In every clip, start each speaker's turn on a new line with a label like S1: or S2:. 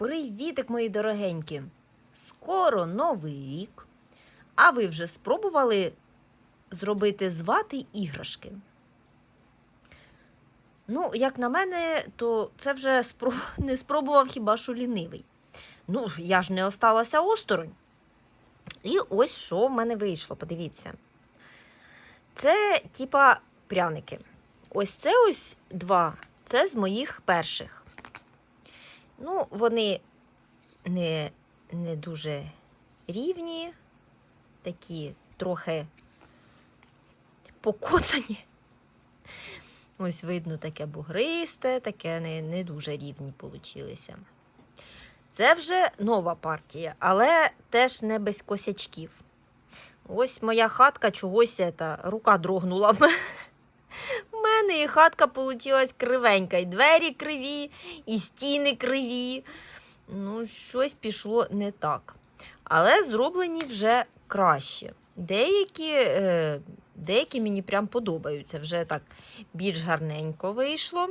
S1: Привітик, мої дорогенькі! Скоро новий рік. А ви вже спробували зробити з вати іграшки? Ну, як на мене, то це вже спро- не спробував хіба що лінивий. Ну, я ж не осталася осторонь. І ось що в мене вийшло, подивіться. Це типа пряники. Ось це ось два. Це з моїх перших. Ну, вони не, не дуже рівні, такі трохи покоцані. Ось видно таке бугристе, таке не, не дуже рівні получилися. Це вже нова партія, але теж не без косячків. Ось моя хатка чогось ета, рука дрогнула. в мене. І хатка получилась кривенька, і двері криві, і стіни криві. Ну, щось пішло не так. Але зроблені вже краще. Деякі, е, деякі мені прям подобаються. Вже так більш гарненько вийшло.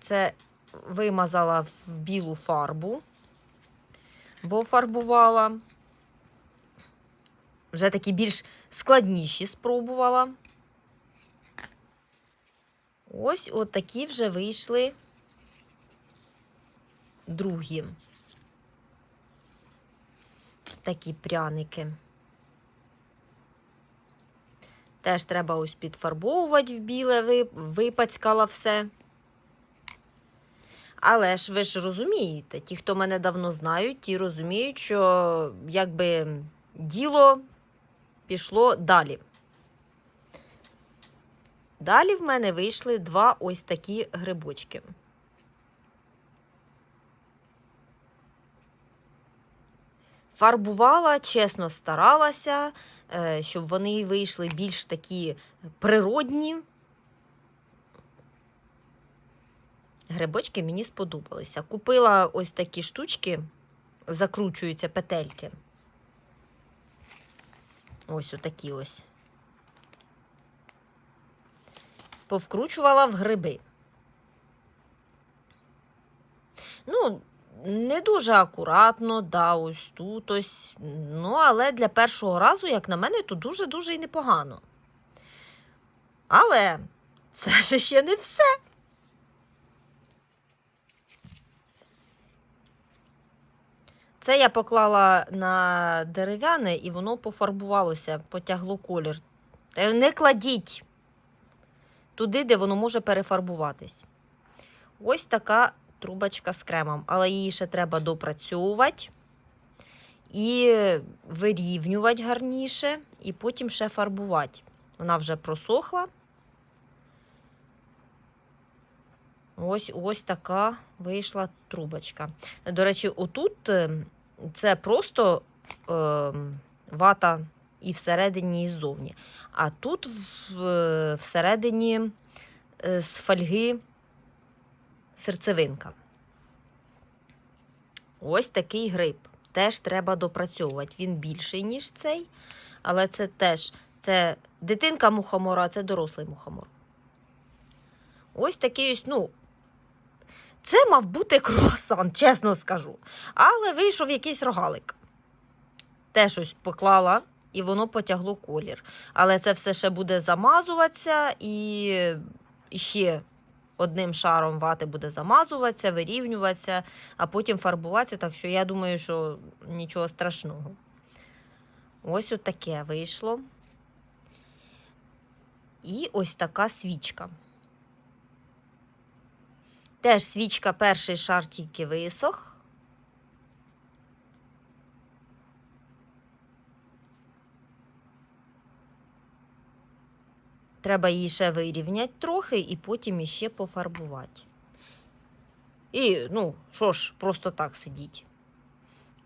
S1: Це вимазала в білу фарбу, бо фарбувала. Вже такі більш складніші спробувала. Ось от такі вже вийшли другі. Такі пряники. Теж треба ось підфарбовувати в біле, випацькала все. Але ж ви ж розумієте, ті, хто мене давно знають, ті розуміють, що якби діло пішло далі. Далі в мене вийшли два ось такі грибочки. Фарбувала, чесно старалася, е, щоб вони вийшли більш такі природні. Грибочки мені сподобалися. Купила ось такі штучки, закручуються петельки. Ось отакі ось. Повкручувала в гриби. Ну, не дуже акуратно, да, ось тут ось. Ну, але для першого разу, як на мене, то дуже-дуже і непогано. Але це ж ще не все. Це я поклала на дерев'яне і воно пофарбувалося, потягло колір. Е, Не кладіть туди, де воно може перефарбуватись. Ось така трубочка з кремом, але її ще треба допрацьовувати і вирівнювати гарніше, і потім ще фарбувати. Вона вже просохла. Ось ось така вийшла трубочка. До речі, отут е, це просто е, вата і всередині, і ззовні. А тут всередині е, з фольги серцевинка. Ось такий гриб. Теж треба допрацьовувати. Він більший, ніж цей, але це теж це дитинка мухомора, а це дорослий мухомор. Ось такий ось, ну, це мав бути круасан, чесно скажу. Але вийшов якийсь рогалик. Теж ось поклала, і воно потягло колір. Але це все ще буде замазуватися і ще одним шаром вати буде замазуватися, вирівнюватися, а потім фарбуватися. Так що я думаю, що нічого страшного. Ось от таке вийшло. І ось така свічка. Теж свічка перший шар тільки висох. Треба її ще вирівняти трохи і потім іще пофарбувати. І, ну, що ж, просто так сидіть.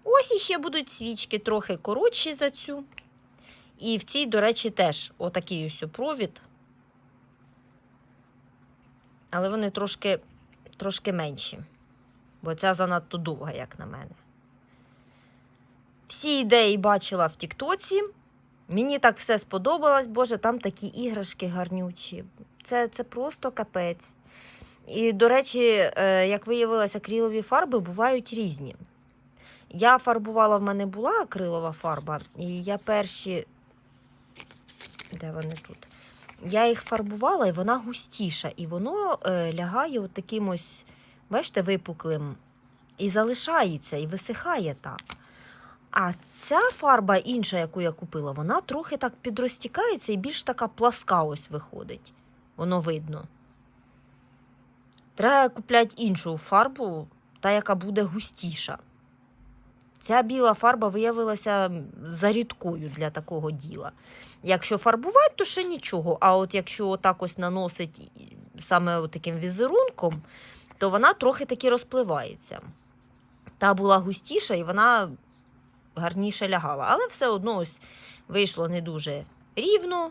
S1: Ось іще будуть свічки трохи коротші за цю. І в цій, до речі, теж отакий ось провід. Але вони трошки трошки менші, бо ця занадто довга, як на мене. Всі ідеї бачила в Тіктоці. Мені так все сподобалось, Боже, там такі іграшки гарнючі. Це, це просто капець. І, до речі, е, як виявилося, акрилові фарби бувають різні. Я фарбувала, в мене була акрилова фарба, і я перші. Де вони тут? Я їх фарбувала, і вона густіша, і воно е, лягає от таким ось, бачите, випуклим, і залишається, і висихає так. А ця фарба інша, яку я купила, вона трохи так підрозтікається і більш така пласка ось виходить. Воно видно. Треба купляти іншу фарбу, та, яка буде густіша. Ця біла фарба виявилася зарідкою для такого діла. Якщо фарбувати, то ще нічого. А от якщо так ось наносить саме таким візерунком, то вона трохи таки розпливається. Та була густіша і вона гарніше лягала. Але все одно ось вийшло не дуже рівно.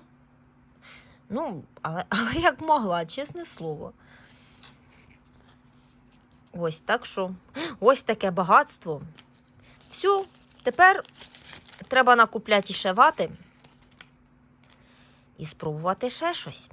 S1: Ну, але, але як могла, чесне слово. Ось так що, ось таке багатство. Все, тепер треба накупляти ще вати і спробувати ще щось.